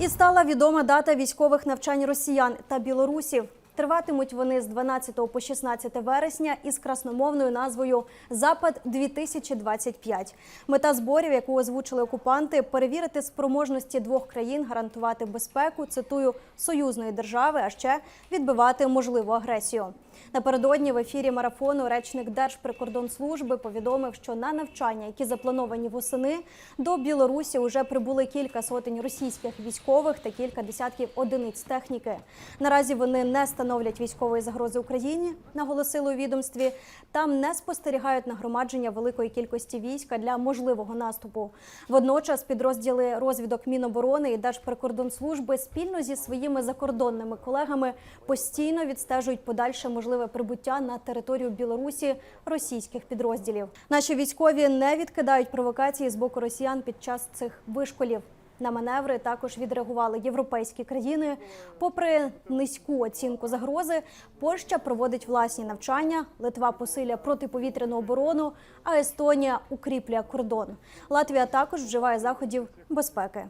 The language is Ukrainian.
І стала відома дата військових навчань росіян та білорусів. Триватимуть вони з 12 по 16 вересня із красномовною назвою Запад 2025 Мета зборів, яку озвучили окупанти, перевірити спроможності двох країн, гарантувати безпеку, цитую союзної держави, а ще відбивати можливу агресію. Напередодні в ефірі марафону речник Держприкордонслужби повідомив, що на навчання, які заплановані восени, до Білорусі вже прибули кілька сотень російських військових та кілька десятків одиниць техніки. Наразі вони не становлять військової загрози Україні, наголосили у відомстві. Там не спостерігають нагромадження великої кількості війська для можливого наступу. Водночас підрозділи розвідок Міноборони і Держприкордонслужби спільно зі своїми закордонними колегами постійно відстежують подальше можливе прибуття на територію Білорусі російських підрозділів. Наші військові не відкидають провокації з боку росіян під час цих вишколів. На маневри також відреагували європейські країни. Попри низьку оцінку загрози, Польща проводить власні навчання, Литва посилює протиповітряну оборону, а Естонія укріплює кордон. Латвія також вживає заходів безпеки.